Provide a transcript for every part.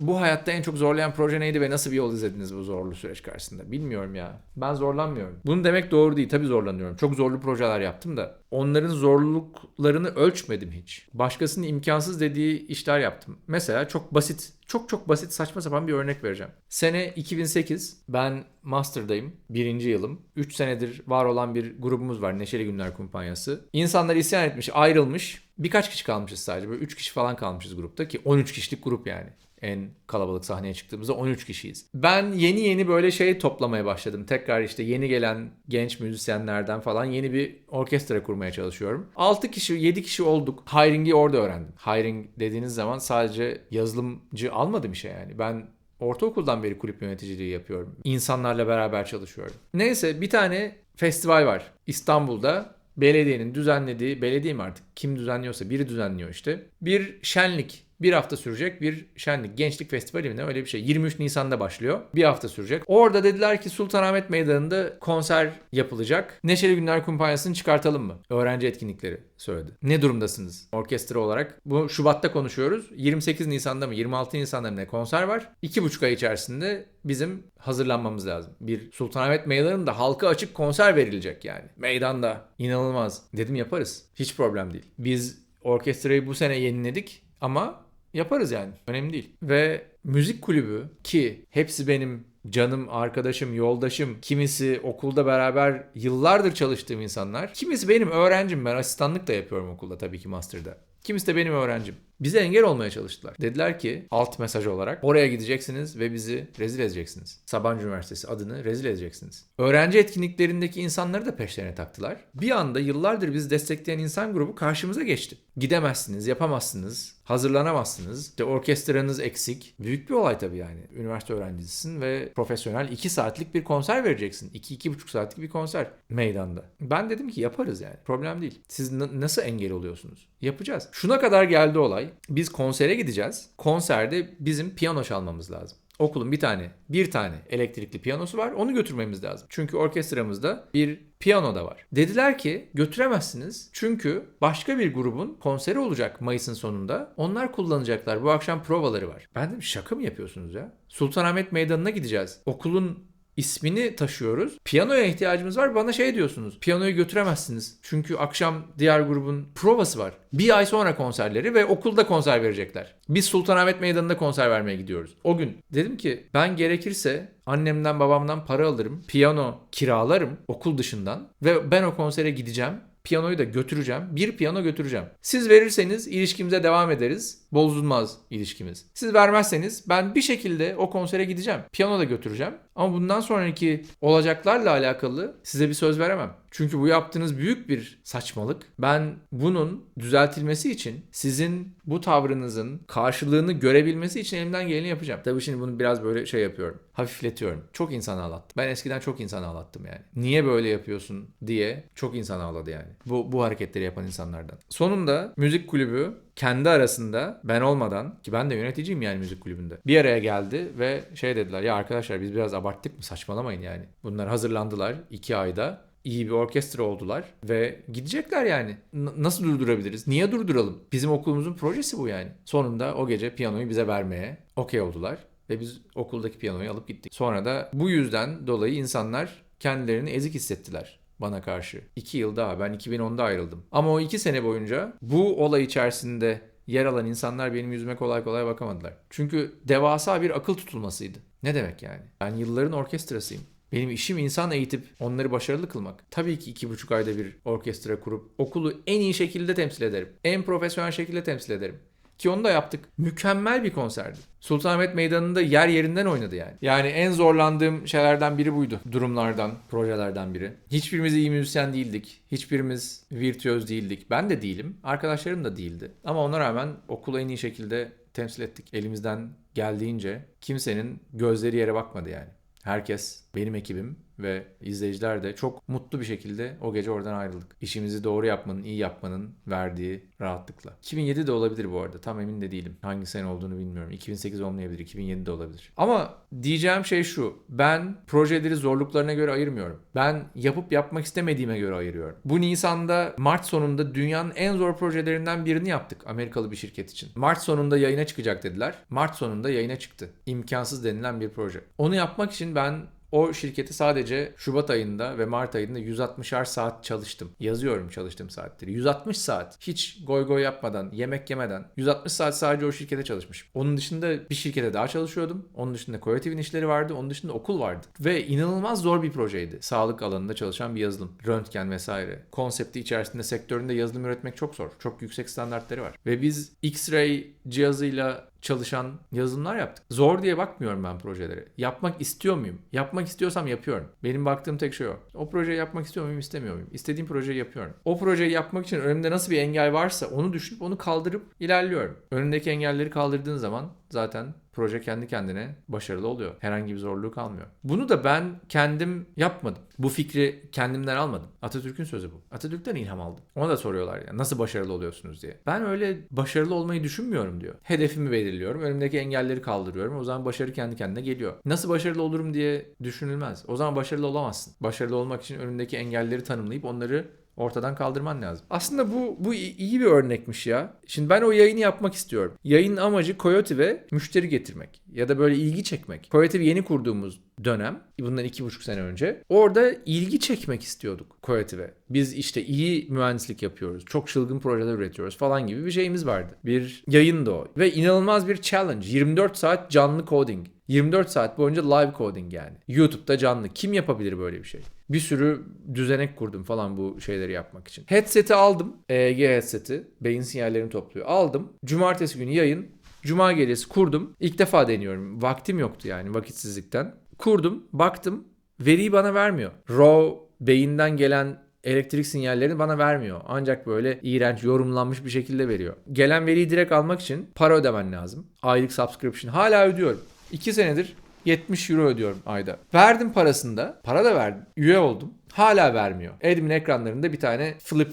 Bu hayatta en çok zorlayan proje neydi ve nasıl bir yol izlediniz bu zorlu süreç karşısında? Bilmiyorum ya. Ben zorlanmıyorum. Bunu demek doğru değil. Tabii zorlanıyorum. Çok zorlu projeler yaptım da onların zorluklarını ölçmedim hiç. Başkasının imkansız dediği işler yaptım. Mesela çok basit, çok çok basit saçma sapan bir örnek vereceğim. Sene 2008. Ben master'dayım. Birinci yılım. 3 senedir var olan bir grubumuz var. Neşeli Günler Kumpanyası. İnsanlar isyan etmiş, ayrılmış. Birkaç kişi kalmışız sadece. Böyle 3 kişi falan kalmışız grupta ki 13 kişilik grup yani en kalabalık sahneye çıktığımızda 13 kişiyiz. Ben yeni yeni böyle şey toplamaya başladım. Tekrar işte yeni gelen genç müzisyenlerden falan yeni bir orkestra kurmaya çalışıyorum. 6 kişi 7 kişi olduk. Hiring'i orada öğrendim. Hiring dediğiniz zaman sadece yazılımcı almadım işe yani. Ben ortaokuldan beri kulüp yöneticiliği yapıyorum. İnsanlarla beraber çalışıyorum. Neyse bir tane festival var İstanbul'da. Belediyenin düzenlediği, belediye mi artık kim düzenliyorsa biri düzenliyor işte. Bir şenlik bir hafta sürecek bir şenlik. Gençlik Festivali mi ne öyle bir şey. 23 Nisan'da başlıyor. Bir hafta sürecek. Orada dediler ki Sultanahmet Meydanı'nda konser yapılacak. Neşeli Günler Kumpanyası'nı çıkartalım mı? Öğrenci etkinlikleri söyledi. Ne durumdasınız orkestra olarak? Bu Şubat'ta konuşuyoruz. 28 Nisan'da mı 26 Nisan'da mı ne konser var? 2,5 ay içerisinde bizim hazırlanmamız lazım. Bir Sultanahmet Meydanı'nda halka açık konser verilecek yani. Meydanda. İnanılmaz. Dedim yaparız. Hiç problem değil. Biz orkestrayı bu sene yeniledik ama yaparız yani. Önemli değil. Ve müzik kulübü ki hepsi benim canım, arkadaşım, yoldaşım, kimisi okulda beraber yıllardır çalıştığım insanlar. Kimisi benim öğrencim. Ben asistanlık da yapıyorum okulda tabii ki master'da. Kimisi de benim öğrencim. Bize engel olmaya çalıştılar. Dediler ki alt mesaj olarak oraya gideceksiniz ve bizi rezil edeceksiniz. Sabancı Üniversitesi adını rezil edeceksiniz. Öğrenci etkinliklerindeki insanları da peşlerine taktılar. Bir anda yıllardır bizi destekleyen insan grubu karşımıza geçti. Gidemezsiniz, yapamazsınız, hazırlanamazsınız. İşte orkestranız eksik. Büyük bir olay tabii yani. Üniversite öğrencisisin ve profesyonel 2 saatlik bir konser vereceksin. 2-2,5 saatlik bir konser meydanda. Ben dedim ki yaparız yani. Problem değil. Siz nasıl engel oluyorsunuz? Yapacağız. Şuna kadar geldi olay. Biz konsere gideceğiz. Konserde bizim piyano çalmamız lazım. Okulun bir tane, bir tane elektrikli piyanosu var. Onu götürmemiz lazım. Çünkü orkestramızda bir piyano da var. Dediler ki götüremezsiniz. Çünkü başka bir grubun konseri olacak Mayıs'ın sonunda. Onlar kullanacaklar. Bu akşam provaları var. Ben dedim şaka mı yapıyorsunuz ya? Sultanahmet Meydanı'na gideceğiz. Okulun ismini taşıyoruz. Piyanoya ihtiyacımız var. Bana şey diyorsunuz. Piyanoyu götüremezsiniz. Çünkü akşam diğer grubun provası var. Bir ay sonra konserleri ve okulda konser verecekler. Biz Sultanahmet Meydanı'nda konser vermeye gidiyoruz. O gün dedim ki ben gerekirse annemden babamdan para alırım. Piyano kiralarım okul dışından ve ben o konsere gideceğim. Piyanoyu da götüreceğim. Bir piyano götüreceğim. Siz verirseniz ilişkimize devam ederiz. Bozulmaz ilişkimiz. Siz vermezseniz ben bir şekilde o konsere gideceğim. Piyano da götüreceğim. Ama bundan sonraki olacaklarla alakalı size bir söz veremem. Çünkü bu yaptığınız büyük bir saçmalık. Ben bunun düzeltilmesi için sizin bu tavrınızın karşılığını görebilmesi için elimden geleni yapacağım. Tabii şimdi bunu biraz böyle şey yapıyorum. Hafifletiyorum. Çok insan ağlattım. Ben eskiden çok insan ağlattım yani. Niye böyle yapıyorsun diye çok insan ağladı yani. Bu, bu hareketleri yapan insanlardan. Sonunda müzik kulübü kendi arasında ben olmadan ki ben de yöneticiyim yani müzik kulübünde. Bir araya geldi ve şey dediler ya arkadaşlar biz biraz abarttık mı saçmalamayın yani. Bunlar hazırlandılar iki ayda iyi bir orkestra oldular ve gidecekler yani. N- nasıl durdurabiliriz? Niye durduralım? Bizim okulumuzun projesi bu yani. Sonunda o gece piyanoyu bize vermeye okey oldular ve biz okuldaki piyanoyu alıp gittik. Sonra da bu yüzden dolayı insanlar kendilerini ezik hissettiler bana karşı. 2 yıl daha ben 2010'da ayrıldım. Ama o 2 sene boyunca bu olay içerisinde yer alan insanlar benim yüzüme kolay kolay bakamadılar. Çünkü devasa bir akıl tutulmasıydı. Ne demek yani? Ben yılların orkestrasıyım. Benim işim insan eğitip onları başarılı kılmak. Tabii ki iki buçuk ayda bir orkestra kurup okulu en iyi şekilde temsil ederim. En profesyonel şekilde temsil ederim. Ki onu da yaptık. Mükemmel bir konserdi. Sultanahmet Meydanı'nda yer yerinden oynadı yani. Yani en zorlandığım şeylerden biri buydu. Durumlardan, projelerden biri. Hiçbirimiz iyi müzisyen değildik. Hiçbirimiz virtüöz değildik. Ben de değilim. Arkadaşlarım da değildi. Ama ona rağmen okulu en iyi şekilde temsil ettik. Elimizden geldiğince kimsenin gözleri yere bakmadı yani. Herkes benim ekibim ve izleyiciler de çok mutlu bir şekilde o gece oradan ayrıldık. İşimizi doğru yapmanın, iyi yapmanın verdiği rahatlıkla. 2007 de olabilir bu arada. Tam emin de değilim. Hangi sene olduğunu bilmiyorum. 2008 olmayabilir, 2007 de olabilir. Ama diyeceğim şey şu. Ben projeleri zorluklarına göre ayırmıyorum. Ben yapıp yapmak istemediğime göre ayırıyorum. Bu Nisan'da Mart sonunda dünyanın en zor projelerinden birini yaptık Amerikalı bir şirket için. Mart sonunda yayına çıkacak dediler. Mart sonunda yayına çıktı. İmkansız denilen bir proje. Onu yapmak için ben o şirketi sadece Şubat ayında ve Mart ayında 160'ar saat çalıştım. Yazıyorum çalıştığım saatleri. 160 saat. Hiç goy goy yapmadan, yemek yemeden. 160 saat sadece o şirkete çalışmışım. Onun dışında bir şirkete daha çalışıyordum. Onun dışında Creative'in işleri vardı. Onun dışında okul vardı. Ve inanılmaz zor bir projeydi. Sağlık alanında çalışan bir yazılım. Röntgen vesaire. Konsepti içerisinde sektöründe yazılım üretmek çok zor. Çok yüksek standartları var. Ve biz X-ray cihazıyla çalışan yazılımlar yaptık. Zor diye bakmıyorum ben projelere. Yapmak istiyor muyum? Yapmak istiyorsam yapıyorum. Benim baktığım tek şey o. O projeyi yapmak istiyor muyum, istemiyor muyum? İstediğim projeyi yapıyorum. O projeyi yapmak için önümde nasıl bir engel varsa onu düşünüp onu kaldırıp ilerliyorum. Önündeki engelleri kaldırdığın zaman zaten proje kendi kendine başarılı oluyor. Herhangi bir zorluğu kalmıyor. Bunu da ben kendim yapmadım. Bu fikri kendimden almadım. Atatürk'ün sözü bu. Atatürk'ten ilham aldım. Ona da soruyorlar ya nasıl başarılı oluyorsunuz diye. Ben öyle başarılı olmayı düşünmüyorum diyor. Hedefimi belirliyorum. Önümdeki engelleri kaldırıyorum. O zaman başarı kendi kendine geliyor. Nasıl başarılı olurum diye düşünülmez. O zaman başarılı olamazsın. Başarılı olmak için önündeki engelleri tanımlayıp onları ortadan kaldırman lazım. Aslında bu bu iyi bir örnekmiş ya. Şimdi ben o yayını yapmak istiyorum. Yayının amacı Coyote müşteri getirmek ya da böyle ilgi çekmek. Coyote yeni kurduğumuz dönem bundan iki buçuk sene önce orada ilgi çekmek istiyorduk Coyote Biz işte iyi mühendislik yapıyoruz. Çok çılgın projeler üretiyoruz falan gibi bir şeyimiz vardı. Bir yayındı o. Ve inanılmaz bir challenge. 24 saat canlı coding. 24 saat boyunca live coding yani. YouTube'da canlı. Kim yapabilir böyle bir şey? Bir sürü düzenek kurdum falan bu şeyleri yapmak için. Headset'i aldım. EEG headset'i. Beyin sinyallerini topluyor. Aldım. Cumartesi günü yayın. Cuma gecesi kurdum. İlk defa deniyorum. Vaktim yoktu yani vakitsizlikten. Kurdum. Baktım. Veriyi bana vermiyor. Raw beyinden gelen elektrik sinyallerini bana vermiyor. Ancak böyle iğrenç yorumlanmış bir şekilde veriyor. Gelen veriyi direkt almak için para ödemen lazım. Aylık subscription. Hala ödüyorum. 2 senedir 70 euro ödüyorum ayda. Verdim parasını da. Para da verdim. Üye oldum. Hala vermiyor. Admin ekranlarında bir tane flip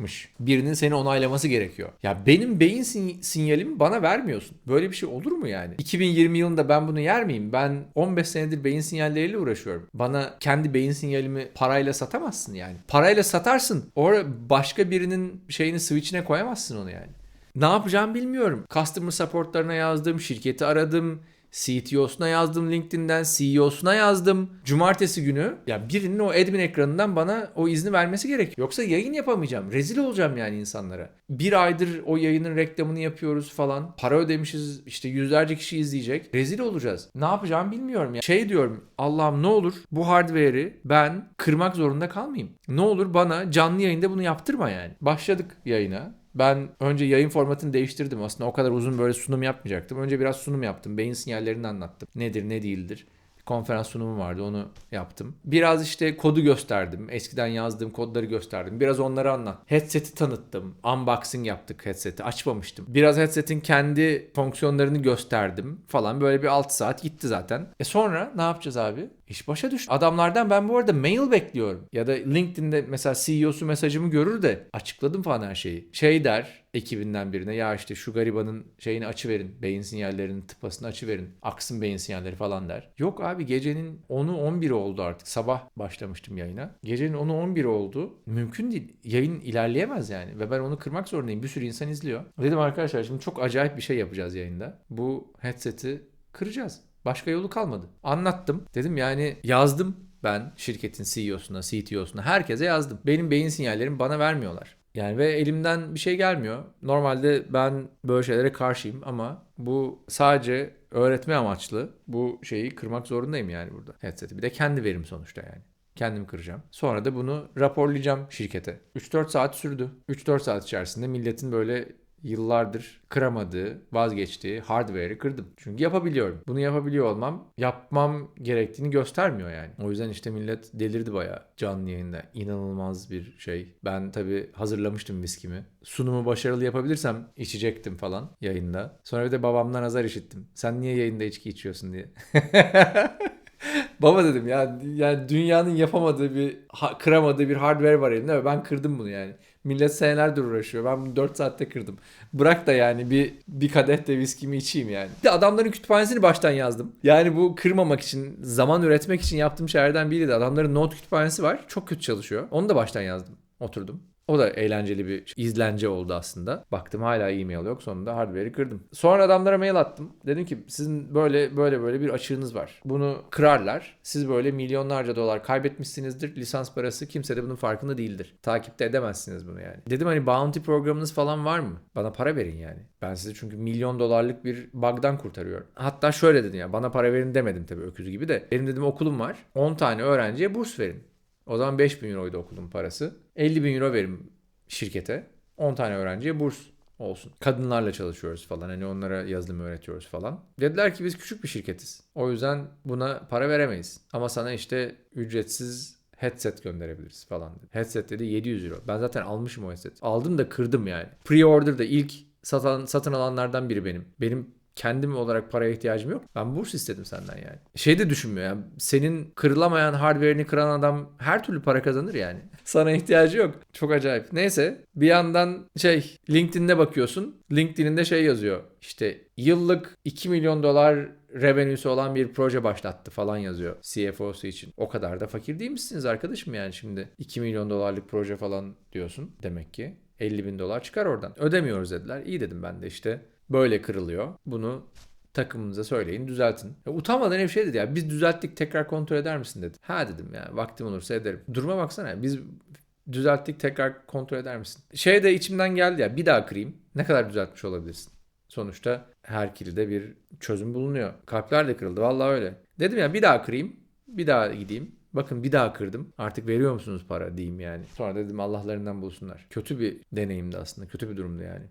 varmış. Birinin seni onaylaması gerekiyor. Ya benim beyin sin- sinyalimi bana vermiyorsun. Böyle bir şey olur mu yani? 2020 yılında ben bunu yer miyim? Ben 15 senedir beyin sinyalleriyle uğraşıyorum. Bana kendi beyin sinyalimi parayla satamazsın yani. Parayla satarsın. Orada başka birinin şeyini switch'ine koyamazsın onu yani. Ne yapacağım bilmiyorum. Customer supportlarına yazdım, şirketi aradım, CTO'suna yazdım LinkedIn'den, CEO'suna yazdım. Cumartesi günü ya birinin o admin ekranından bana o izni vermesi gerek. Yoksa yayın yapamayacağım. Rezil olacağım yani insanlara. Bir aydır o yayının reklamını yapıyoruz falan. Para ödemişiz işte yüzlerce kişi izleyecek. Rezil olacağız. Ne yapacağım bilmiyorum ya. Şey diyorum Allah'ım ne olur bu hardware'i ben kırmak zorunda kalmayayım. Ne olur bana canlı yayında bunu yaptırma yani. Başladık yayına. Ben önce yayın formatını değiştirdim. Aslında o kadar uzun böyle sunum yapmayacaktım. Önce biraz sunum yaptım. Beyin sinyallerini anlattım. Nedir ne değildir konferans sunumu vardı onu yaptım. Biraz işte kodu gösterdim. Eskiden yazdığım kodları gösterdim. Biraz onları anlat. Headset'i tanıttım. Unboxing yaptık headset'i. Açmamıştım. Biraz headset'in kendi fonksiyonlarını gösterdim falan. Böyle bir 6 saat gitti zaten. E sonra ne yapacağız abi? İş başa düştü. Adamlardan ben bu arada mail bekliyorum. Ya da LinkedIn'de mesela CEO'su mesajımı görür de açıkladım falan her şeyi. Şey der ekibinden birine ya işte şu garibanın şeyini açıverin. Beyin sinyallerinin tıpasını açıverin. Aksın beyin sinyalleri falan der. Yok abi gecenin 10'u 11'i oldu artık. Sabah başlamıştım yayına. Gecenin 10'u 11'i oldu. Mümkün değil. Yayın ilerleyemez yani. Ve ben onu kırmak zorundayım. Bir sürü insan izliyor. Dedim arkadaşlar şimdi çok acayip bir şey yapacağız yayında. Bu headset'i kıracağız. Başka yolu kalmadı. Anlattım. Dedim yani yazdım ben şirketin CEO'suna, CTO'suna herkese yazdım. Benim beyin sinyallerimi bana vermiyorlar. Yani ve elimden bir şey gelmiyor. Normalde ben böyle şeylere karşıyım ama bu sadece öğretme amaçlı. Bu şeyi kırmak zorundayım yani burada. Headset'i. Bir de kendi verim sonuçta yani. Kendim kıracağım. Sonra da bunu raporlayacağım şirkete. 3-4 saat sürdü. 3-4 saat içerisinde milletin böyle yıllardır kıramadığı, vazgeçtiği hardware'i kırdım. Çünkü yapabiliyorum. Bunu yapabiliyor olmam yapmam gerektiğini göstermiyor yani. O yüzden işte millet delirdi bayağı canlı yayında. İnanılmaz bir şey. Ben tabii hazırlamıştım viskimi. Sunumu başarılı yapabilirsem içecektim falan yayında. Sonra bir de babamdan azar işittim. Sen niye yayında içki içiyorsun diye. Baba dedim ya yani dünyanın yapamadığı bir ha- kıramadığı bir hardware var elimde ve ben kırdım bunu yani. Millet senelerdir uğraşıyor. Ben bunu 4 saatte kırdım. Bırak da yani bir bir kadeh de viskimi içeyim yani. Bir de adamların kütüphanesini baştan yazdım. Yani bu kırmamak için, zaman üretmek için yaptığım şeylerden biriydi. Adamların not kütüphanesi var. Çok kötü çalışıyor. Onu da baştan yazdım. Oturdum. O da eğlenceli bir izlence oldu aslında. Baktım hala e-mail yok. Sonunda hardware'i kırdım. Sonra adamlara mail attım. Dedim ki sizin böyle böyle böyle bir açığınız var. Bunu kırarlar. Siz böyle milyonlarca dolar kaybetmişsinizdir. Lisans parası kimse de bunun farkında değildir. Takipte edemezsiniz bunu yani. Dedim hani bounty programınız falan var mı? Bana para verin yani. Ben sizi çünkü milyon dolarlık bir bug'dan kurtarıyorum. Hatta şöyle dedim ya bana para verin demedim tabii öküz gibi de. Benim dedim okulum var. 10 tane öğrenciye burs verin. O zaman 5000 euroydu okulun parası. 50 bin euro verim şirkete. 10 tane öğrenciye burs olsun. Kadınlarla çalışıyoruz falan. Hani onlara yazılım öğretiyoruz falan. Dediler ki biz küçük bir şirketiz. O yüzden buna para veremeyiz. Ama sana işte ücretsiz headset gönderebiliriz falan dedi. Headset dedi 700 euro. Ben zaten almışım o headset. Aldım da kırdım yani. Pre-order'da ilk satan, satın alanlardan biri benim. Benim kendim olarak paraya ihtiyacım yok. Ben burs istedim senden yani. Şey de düşünmüyor yani. Senin kırılamayan hardware'ini kıran adam her türlü para kazanır yani. Sana ihtiyacı yok. Çok acayip. Neyse bir yandan şey LinkedIn'de bakıyorsun. LinkedIn'inde şey yazıyor. İşte yıllık 2 milyon dolar revenue'su olan bir proje başlattı falan yazıyor CFO'su için. O kadar da fakir değil misiniz arkadaşım yani şimdi 2 milyon dolarlık proje falan diyorsun demek ki. 50 bin dolar çıkar oradan. Ödemiyoruz dediler. İyi dedim ben de işte. Böyle kırılıyor. Bunu takımınıza söyleyin düzeltin. Ya, utanmadan hep şey dedi ya biz düzelttik tekrar kontrol eder misin dedi. Ha dedim ya vaktim olursa ederim. Duruma baksana biz düzelttik tekrar kontrol eder misin? Şey de içimden geldi ya bir daha kırayım. Ne kadar düzeltmiş olabilirsin? Sonuçta her kilde bir çözüm bulunuyor. Kalpler de kırıldı vallahi öyle. Dedim ya bir daha kırayım. Bir daha gideyim. Bakın bir daha kırdım. Artık veriyor musunuz para diyeyim yani. Sonra dedim Allah'larından bulsunlar. Kötü bir deneyimdi aslında. Kötü bir durumdu yani.